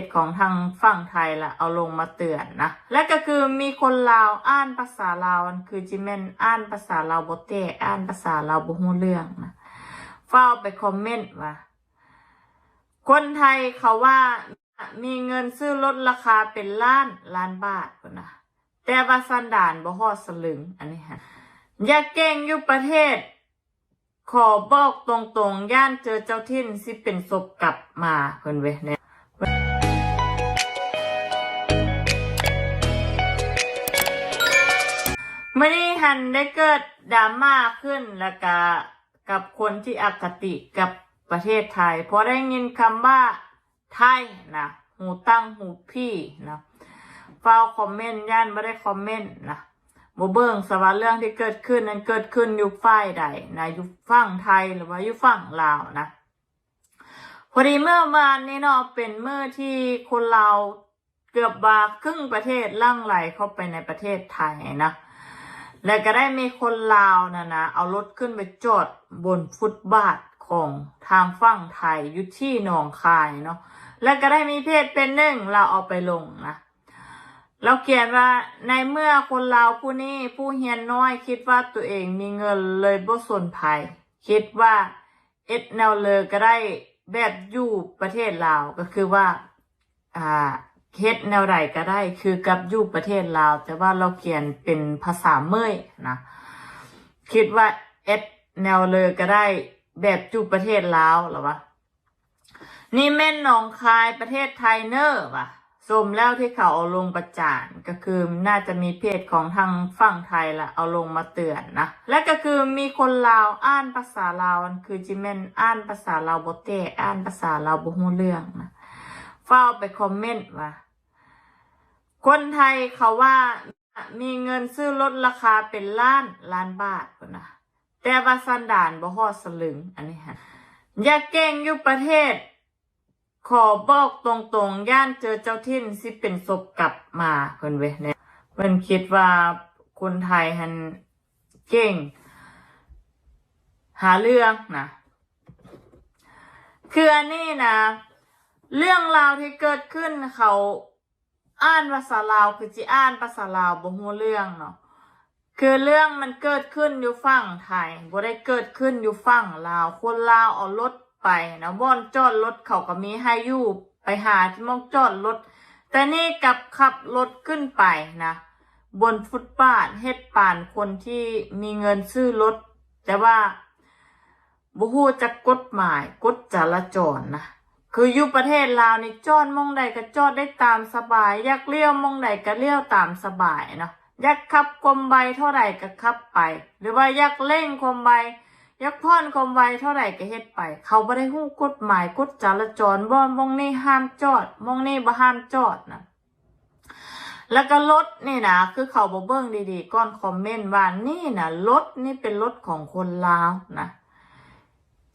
จของทางฝั่งไทยละเอาลงมาเตือนนะ และก็คือมีคนลาวอ่านภาษาลาวมันคือจิเมนอ่านภาษาลาวบ่เตอ่านภาษาลาวบ่ฮู้เรื่องนะเฝ้าไปคอมเมนต์ว่าคนไทยเขาว่ามีเงินซื้อลดราคาเป็นล้านล้านบาทนนะแต่ว่าสันดานบ่ฮอดสลึงอันนี้ฮะอย่าเก่งอยู่ประเทศ ขอบอกตรงๆย่านเจอเจ้าทิ่นสิเป็นศพกลับมาเพิ่นเว้ย เนี่ยเมื่อนี้หันได้เกิดดราม่าขึ้นแล้วก็กับคนที่อคติกับประเทศไทย เพราะได้ยินคำว่าไทยนะหูตั้งหูพี่นะเฝ้าคอมเมนต์ย่านไม่ได้คอมเมนต์นะบเบิ่งสว่าเรื่องที่เกิดขึ้นนั้นเกิดขึ้นยู่ฝ่ายใดนะยู่ฝั่งไทยหรือว่ายู่ฝั่งลาวนะพอดีเมื่อวานนี้เนาะเป็นเมื่อที่คนลาเกือบว่าครึ่งประเทศล่างไหลเข้าไปในประเทศไทยนะ และก็ได้มีคนลาวนะนะเอารถขึ้นไปจอดบนฟุตบาทของทางฝั่งไทยอยู่ที่หนองคายเนาะและก็ได้มีเพจเป็นหนึ่งเราเอาไปลงนะเราเขียนว่าในเมื่อคนเราวผู้นี้ผู้เฮียนน้อยคิดว่าตัวเองมีเงินเลยบ่สนภัย คิดว่าเอ็ดแนวเลยก็ได้แบบอยู่ประเทศลาวก็คือว่า อ่า เฮ็ดแนวใดก็ได้คือกับอยู่ประเทศลาว แต่ว่าเราเขียนเป็นภาษาเมยนะคิดว่าเอ็ดแนวเลยก็ได้แบบอยู่ประเทศลาวหรอวะนี่แม่นหนองคายประเทศไทยเนอร์วะสมแล้วที่เขาเอาลงประจานก็คือน่าจะมีเพจของทางฝั่งไทยละเอาลงมาเตือนนะและก็คือมีคนลาวอ่านภาษาลาวันคือจิแม่นอ่านภาษาลาวบเตอ่านภาษาลาวบ่ฮู้เรื่องนะเฝ้าไปคอมเมนต์ว่า คนไทยเขาว่ามีเงินซื้อลดราคาเป็นล้านล้านบาทพุ่นนะแต่ว่าสันดานบ่ฮอดสลึง อันนี้ฮะอย่าเก่งอยู่ประเทศ ขอบอกตรงๆ ย่านเจอเจ้าทิ่นสิเป็นศพกลับมาเพิ่นเว้ยเนี่ยเพิ่นคิดว่าคนไทยหันเก่ง หาเรื่องนะคืออันนี้นะ เรื่องราวที่เกิดขึ้นเขา อ่านภาษาลาวคือจิอ่านภาษาลาวบ่ฮู้เรื่องเนาะคือเรื่องมันเกิดขึ้นอยู่ฝั่งไทยบ่ได้เกิดขึ้นอยู่ฝั่งลาวคนลาวเอารถไปนะบ่อนจอดรถเขาก็มีให้อยู่ไปหาที่มองจอดรถแต่นี่กลับขับรถขึ้นไปนะบนฟุตบาทเฮ็ดป่านคนที่มีเงินซื้อรถแต่ว่าบ่ฮู้จักกฎหมายกฎจราจรนะ คืออยู่ประเทศลาวนี่จอดมองใดก็จอดได้ตามสบาย อยากเลี้ยวมองใดก็เลี้ยวตามสบายเนาะอยากขับความไวเท่าไหร่ก็ขับไป หรือว่าอยากเร่งความไวอยากพ่อนความไวเท่าไหร่ก็เฮ็ดไป เขาบ่ได้ฮู้กฎหมายกฎจราจรว่ามองนี่ห้ามจอดมองนี่บ่ห้ามจอดนะแล้วก็รถนี่นะคือเขาบ่เบิ่งดีๆก่อนคอมเมนต์ว่านี่นะรถนี่เป็นรถของคนลาวนะ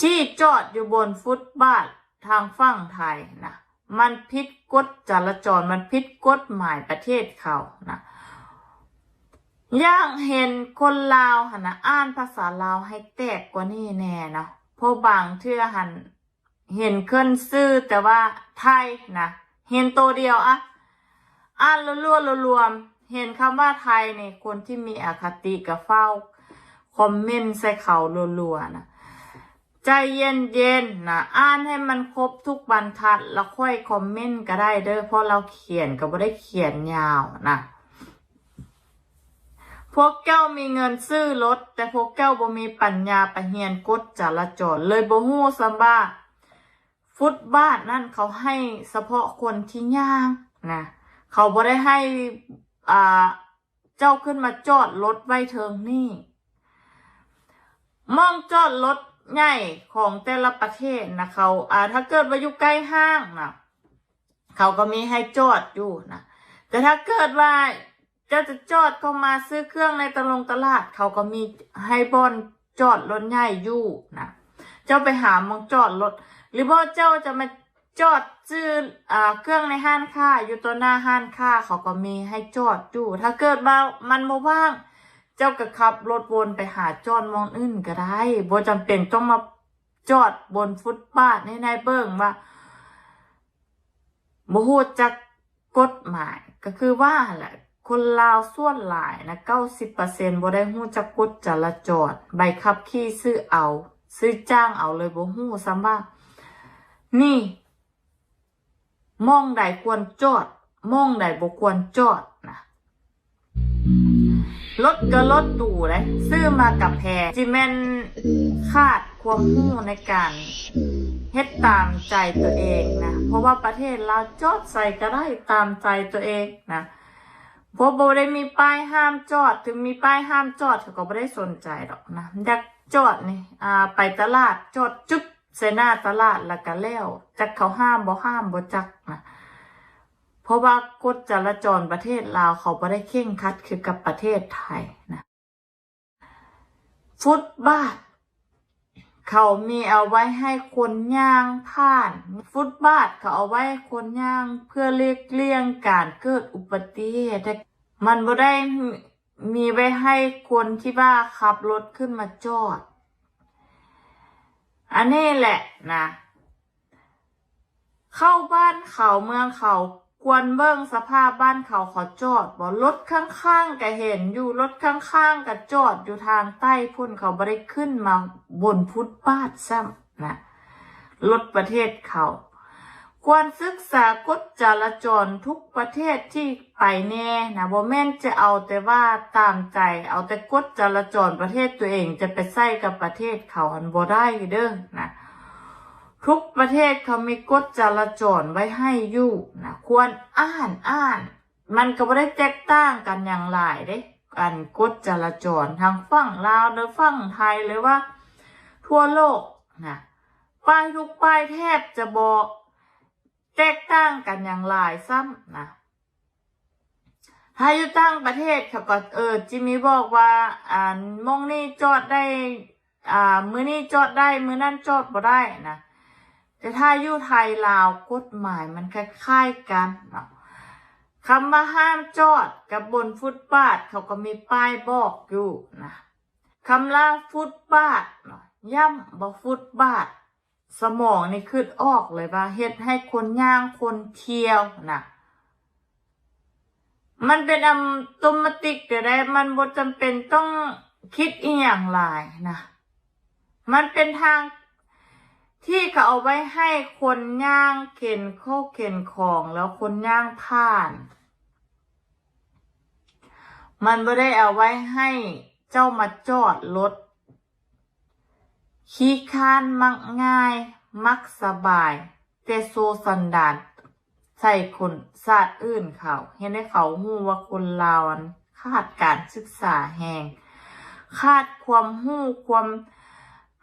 ที่จอดอยู่บนฟุตบาท ทางฝั่งไทยนะมันผิดกฎจราจรมันผิดกฎหมายประเทศเขานะย่างเห็นคนลาวหันนะอ่านภาษาลาวให้แตกกว่านี้แน่เนาะเพราะบางเทื่อหันเห็นเคลื่อนซื่อแต่ว่าไทยนะเห็นตัวเดียวอะอ่านรัวๆรวมเห็นคำว่าไทยเนี่ยคนที่มีอคติกับเฝ้า คอมเมนต์ใส่เขารัวๆนะ ใจเย็นเย็นๆนะอ่านให้มันครบทุกบรรทัด แล้วค่อยคอมเมนต์ก็ได้เด้อเพราะเราเขียนก็ไม่ได้เขียนยาวนะพวกเจ้ามีเงินซื้อรถ แต่พวกเจ้าบ่มีปัญญาไปเฮียนกฎจราจรเลยบ่ฮู้ซัมบ้าฟุตบาทนั่นเขาให้เฉพาะคนที่ย่างนะเขาบ่ได้ให้อ่าเจ้าขึ้นมาจอดรถไว้เทิงนี่มองจอดรถ ใหญ่ของแต่ละประเทศนะเขาอ่าถ้าเกิดว่าอยู่ใกล้ห้างนะเขาก็มีให้จอดอยู่นะแต่ถ้าเกิดว่าจ้าจะจอดเข้ามาซื้อเครื่องในตลงตลาด เขาก็มีให้บอนจอดรถใหญ่อยู่นะเจ้าไปหามองจอดรถหรือว่าเจ้าจะมาจอดซื้ออ่าเครื่องในห้างค้าอยู่ตัวหน้าห้างค้าเขาก็มีให้จอดอยู่ ถ้าเกิดว่ามันบ่ว่าง เจ้าก็ขับรถวนไปหาจอดมองอื่นก็ได้บ่จำเป็นต้องมาจอดบนฟุตบาทในนายเบิ่งว่าบ่ฮู้จักกฎหมายก็คือว่าแหละคนลาวส่วนหลายนะ90%บ่ได้ฮู้จักกฎจราจรใบขับขี่ซื้อเอา ซื้อจ้างเอาเลยบ่ฮู้ซ้ำว่า นี่มองใดควรจอดมองใดบ่ควรจอด รถก็รถตู่เลยซื้อมากับแพงจิแมนคาดความรู้ในการเฮ็ดตามใจตัวเองนะ เพราะว่าประเทศเราจอดใส่ก็ได้ตามใจตัวเองนะเพราะบ่ได้มีป้ายห้ามจอด ถึงมีป้ายห้ามจอดเขาก็บ่ได้สนใจหรอกนะอยากจอดนี่อ่าไปตลาดจอดจุ๊บใส่หน้าตลาดแล้วก็แล้วจักเขาห้ามบ่ห้ามบ่จักนะ เพราะว่ากฎจราจรประเทศลาวเขาบ่ได้เข่งคัดคือกับประเทศไทยนะฟุตบาท เขามีเอาไว้ให้คนย่างผ่าน ฟุตบาทเขาเอาไว้ให้คนย่างเพื่อเลีกเลี่ยงการเกิดอุบัติเหตุมันบ่ได้มีไว้ให้คนที่ว่าขับรถขึ้นมาจอด อันนี้แหละนะ เข้าบ้านเขาเมืองเขา ควรเบิ่งสภาพบ้านเขาขาจอดบ่รถข้างๆก็เห็นอยู่รถข้างๆก็จอดอยู่ทางใต้พุ่นเขาบ่ได้ขึ้นมาบนฟุตบาทซ้ำนะรถประเทศเขาควรศึกษากฎจราจรทุกประเทศที่ไปแน่นะบ่แม่นจะเอาแต่ว่าตามใจ เอาแต่กฎจราจรประเทศตัวเองจะไปใส่กับประเทศเขาอันบ่ได้เด้อนะ ทุกประเทศเขามีกฎจราจรไว้ให้อยู่นะควรอ่านอ่าน มันก็ไม่ได้แตกต่างกันอย่างไรเด้กันกฎจราจรทางฝั่งลาวหรือฝั่งไทยเลยว่า ทั่วโลกนะป้ายทุกป้ายแทบจะบอกแตกต่างกันอย่างไรซ้ำนะถ้าอยู่ต่างประเทศเขาก็เออจิมีบอกว่าอ่ามงนี่จอดได้ อ่า มือนี่จอดได้ มือนั่นจอดบ่ได้นะ แต่ถ้าอยู่ไทยลาวกฎหมายมันคล้ายๆกันเนาะคำว่าห้ามจอดกับบนฟุตบาทเขาก็มีป้ายบอกอยู่นะคำว่าฟุตบาทเนาะย่ำบ่ฟุตบาท สมองนี่คืดออกเลยว่าเฮ็ดให้คนย่างคนเที่ยวนะมันเป็นอัตโนมัติก็ได้มันบ่จำเป็นต้องคิดอีหยังหลายนะ มันเป็นทาง ที่เขาเอาไว้ให้คนย่างเข็นเข้าเข็นของแล้วคนย่างผ่าน มันไม่ได้เอาไว้ให้เจ้ามาจอดรถขี้ค้านมักง่าย มักสบาย แต่โซสันดานใส่คนศาสตร์อื่นเขา เห็นให้เขาหู้ว่าคนลาวันขาดการศึกษาแหงขาดความหู้ความ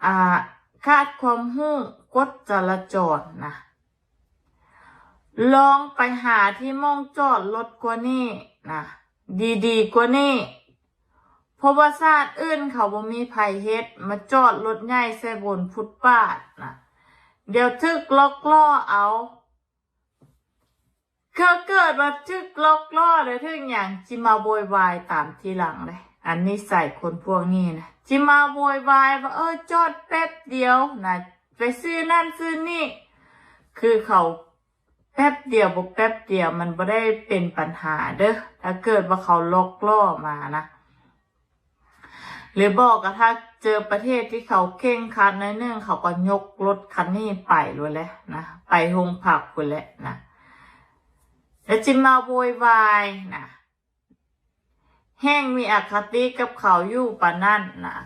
อ่า ขาดความหู้กฎจราจรนะลองไปหาที่มองจอดรถกว่านี้นะดีๆกว่านี้เพราะว่าชาติอื่นเขาบ่มีไผเฮ็ด มาจอดรถใหญ่ใส่บนฟุตบาทนะเดี๋ยวทึกล็อกล้อเอาก็เกิดว่าทึกล็อกล้อเลยทึกอย่างจิมาโวยวายตามทีหลังเลย อันนี้ใส่คนพวกนี้นะ จิมาโวยวายว่าเออจอดแป๊บเดียวนะไปซื้อนั่นซื้อนี่ คือเขาแป๊บเดียวบอกแป๊บเดียวมันไม่ได้เป็นปัญหาเด้อถ้าเกิดว่าเขาล็อกล้อมานะหรือบอกกระทั่งเจอประเทศที่เขาเข่งคัดหน้อยหนึงเขาก็ยกรถคันนี้ไปเลยแหละนะไปโรงผักคุณแหละนะแล้วจิมาโวยวายนะ แห้งมีอคติกับเขาอยู่ปานั่นนะ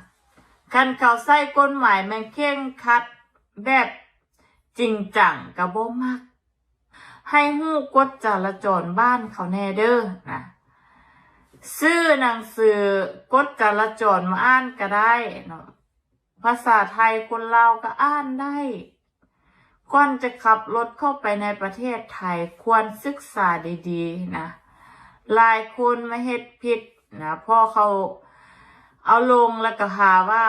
คันเขาใส่กฎหมายแมันเข่งคัดแบบจริงจังกับบ่มักให้หู้กฎจราจรบ้านเขาแน่เด้อนะซื้อหนังสือกฎจราจรมาอ่านก็ได้เนาะภาษาไทยคนเราวก็อ่านได้ก่อนจะขับรถเข้าไปในประเทศไทยควรศึกษาดีๆนะหลายคนมาเฮ็ดผิด นะพ่อเขาเอาลงแล้วก็หาว่า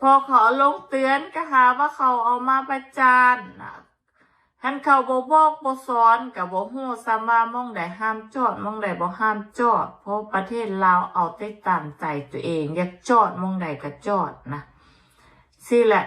พอเขาเอาลงเตือนก็หาว่าเขาเอามาประจานนะท่านเขาบ่บอกบ่สอนกับบ่ฮู้ซ้ำว่ามองใดห้ามจอดมองใดบ่ห้ามจอด เพราะประเทศลาวเอาแต่ตามใจตัวเอง อยากจอดมองใดก็จอดนะสิแหละ